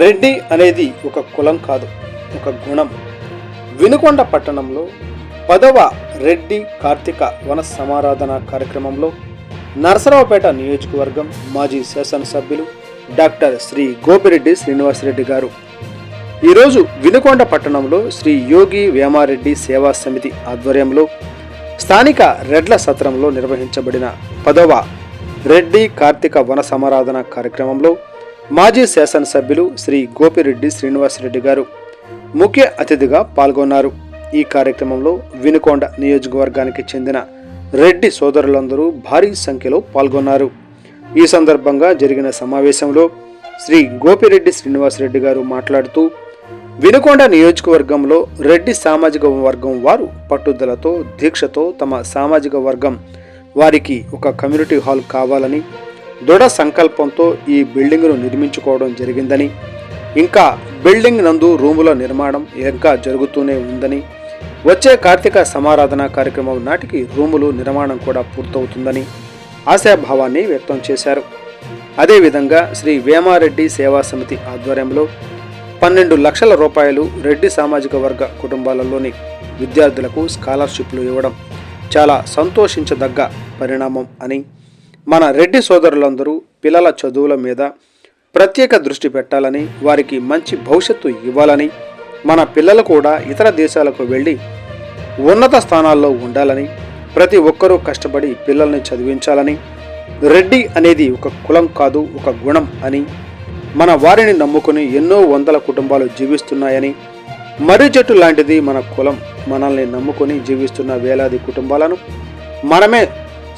రెడ్డి అనేది ఒక కులం కాదు ఒక గుణం. వినుకొండ పట్టణంలో పదవ రెడ్డి కార్తీక వన సమారాధన కార్యక్రమంలో నరసరావుపేట నియోజకవర్గం మాజీ శాసనసభ్యులు డాక్టర్ శ్రీ గోపిరెడ్డి శ్రీనివాసరెడ్డి గారు. ఈరోజు వినుకొండ పట్టణంలో శ్రీ యోగి వేమారెడ్డి సేవా సమితి ఆధ్వర్యంలో స్థానిక రెడ్ల సత్రంలో నిర్వహించబడిన పదవ రెడ్డి కార్తీక వన సమారాధన కార్యక్రమంలో మాజీ శాసనసభ్యులు శ్రీ గోపిరెడ్డి శ్రీనివాసరెడ్డి గారు ముఖ్య అతిథిగా పాల్గొన్నారు. ఈ కార్యక్రమంలో వినుకొండ నియోజకవర్గానికి చెందిన రెడ్డి సోదరులందరూ భారీ సంఖ్యలో పాల్గొన్నారు. ఈ సందర్భంగా జరిగిన సమావేశంలో శ్రీ గోపిరెడ్డి శ్రీనివాసరెడ్డి గారు మాట్లాడుతూ వినుకొండ నియోజకవర్గంలో రెడ్డి సామాజిక వర్గం వారు పట్టుదలతో దీక్షతో తమ సామాజిక వర్గం వారికి ఒక కమ్యూనిటీ హాల్ కావాలని దృఢ సంకల్పంతో ఈ బిల్డింగ్ను నిర్మించుకోవడం జరిగిందని ఇంకా బిల్డింగ్ నందు రూముల నిర్మాణం ఇంకా జరుగుతూనే ఉందని వచ్చే కార్తీక సమారాధన కార్యక్రమం నాటికి రూములు నిర్మాణం కూడా పూర్తవుతుందని ఆశాభావాన్ని వ్యక్తం చేశారు. అదేవిధంగా శ్రీ వేమారెడ్డి సేవా సమితి ఆధ్వర్యంలో పన్నెండు లక్షల రూపాయలు రెడ్డి సామాజిక వర్గ కుటుంబాలలోని విద్యార్థులకు స్కాలర్షిప్లు ఇవ్వడం చాలా సంతోషించదగ్గ పరిణామం అని మన రెడ్డి సోదరులందరూ పిల్లల చదువుల మీద ప్రత్యేక దృష్టి పెట్టాలని వారికి మంచి భవిష్యత్తు ఇవ్వాలని మన పిల్లలు కూడా ఇతర దేశాలకు వెళ్ళి ఉన్నత స్థానాల్లో ఉండాలని ప్రతి ఒక్కరూ కష్టపడి పిల్లల్ని చదివించాలని రెడ్డి అనేది ఒక కులం కాదు ఒక గుణం అని మన వారిని నమ్ముకుని ఎన్నో వందల కుటుంబాలు జీవిస్తున్నాయని మర్రి చెట్టు లాంటిది మన కులం మనల్ని నమ్ముకొని జీవిస్తున్న వేలాది కుటుంబాలను మనమే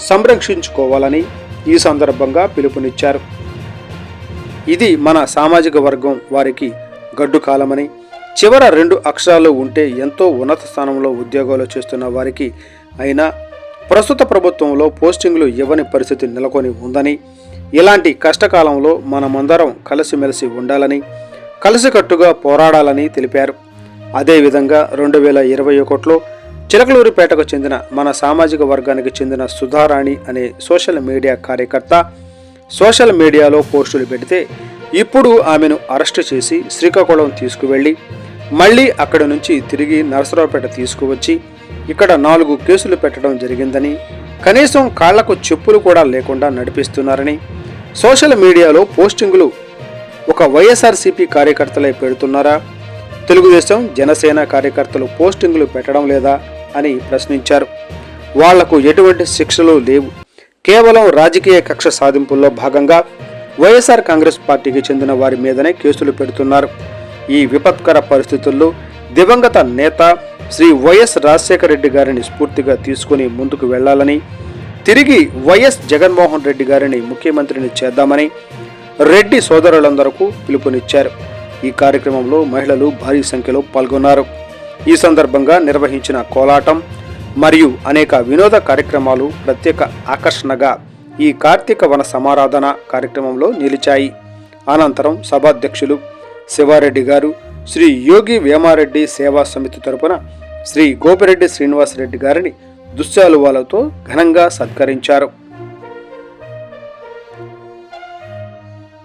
సంరక్షించుకోవాలని ఈ సందర్భంగా పిలుపునిచ్చారు. ఇది మన సామాజిక వర్గం వారికి గడ్డు కాలమని చివర రెండు అక్షరాలు ఉంటే ఎంతో ఉన్నత స్థానంలో ఉద్యోగాలు చేస్తున్న వారికి అయినా ప్రస్తుత ప్రభుత్వంలో పోస్టింగ్లు ఇవ్వని పరిస్థితి నెలకొని ఉందని ఇలాంటి కష్టకాలంలో మనమందరం కలిసిమెలిసి ఉండాలని కలిసికట్టుగా పోరాడాలని తెలిపారు. అదేవిధంగా రెండు వేల ఇరవై ఒకటిలో చిలకలూరిపేటకు చెందిన మన సామాజిక వర్గానికి చెందిన సుధారాణి అనే సోషల్ మీడియా కార్యకర్త సోషల్ మీడియాలో పోస్టులు పెడితే ఇప్పుడు ఆమెను అరెస్టు చేసి శ్రీకాకుళం తీసుకువెళ్ళి మళ్ళీ అక్కడి నుంచి తిరిగి నరసరావుపేట తీసుకువచ్చి ఇక్కడ నాలుగు కేసులు పెట్టడం జరిగిందని కనీసం కాళ్ళకు చెప్పులు కూడా లేకుండా నడిపిస్తున్నారని సోషల్ మీడియాలో పోస్టింగులు ఒక వైఎస్ఆర్సీపీ కార్యకర్తలే పెడుతున్నారా? తెలుగుదేశం జనసేన కార్యకర్తలు పోస్టింగులు పెట్టడం లేదా? అని ప్రశ్నించారు. వాళ్ళకు ఎటువంటి శిక్షలు లేవు. కేవలం రాజకీయ కక్ష సాధింపుల్లో భాగంగా వైఎస్ఆర్ కాంగ్రెస్ పార్టీకి చెందిన వారి మీదనే కేసులు పెడుతున్నారు. ఈ విపత్కర పరిస్థితుల్లో దివంగత నేత శ్రీ వైఎస్ రాజశేఖర రెడ్డి గారిని స్ఫూర్తిగా తీసుకుని ముందుకు వెళ్ళాలని తిరిగి వైఎస్ జగన్మోహన్ రెడ్డి గారిని ముఖ్యమంత్రిని చేద్దామని రెడ్డి సోదరులందరకు పిలుపునిచ్చారు. ఈ కార్యక్రమంలో మహిళలు భారీ సంఖ్యలో పాల్గొన్నారు. ఈ సందర్భంగా నిర్వహించిన కోలాటం మరియు అనేక వినోద కార్యక్రమాలు ప్రత్యేక ఆకర్షణగా ఈ కార్తీక వన సమారాధన కార్యక్రమంలో నిలిచాయి. అనంతరం సభాధ్యక్షులు శివారెడ్డి గారు శ్రీ యోగి వేమారెడ్డి సేవా సమితి తరపున శ్రీ గోపిరెడ్డి శ్రీనివాసరెడ్డి గారిని దుశ్శాలువాలతో ఘనంగా సత్కరించారు.